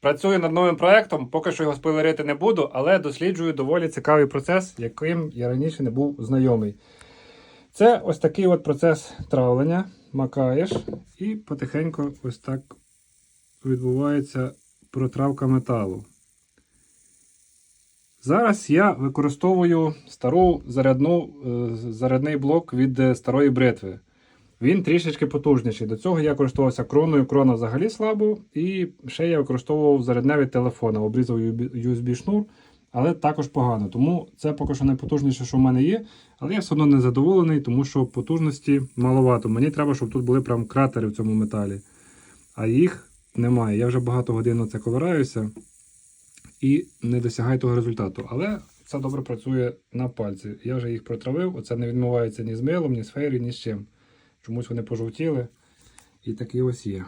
Працюю над новим проектом, поки що його спойлерити не буду, але досліджую доволі цікавий процес, яким я раніше не був знайомий. Це ось такий от процес травлення. Макаєш, і потихеньку ось так відбувається протравка металу. Зараз я використовую стару зарядну, е, зарядний блок від е, старої бритви. Він трішечки потужніший. До цього я користувався кроною, крона взагалі слабо. І ще я використовував зарядне від телефона, обрізав USB-шнур, але також погано. Тому це поки що найпотужніше, що в мене є. Але я все одно не задоволений, тому що потужності маловато. Мені треба, щоб тут були прям кратери в цьому металі. А їх немає. Я вже багато годин на це ковираюся і не досягаю того результату. Але це добре працює на пальці. Я вже їх протравив, оце не відмивається ні з милом, ні з фейрі, ні з чим. Чомусь вони пожовтіли. І такий ось є.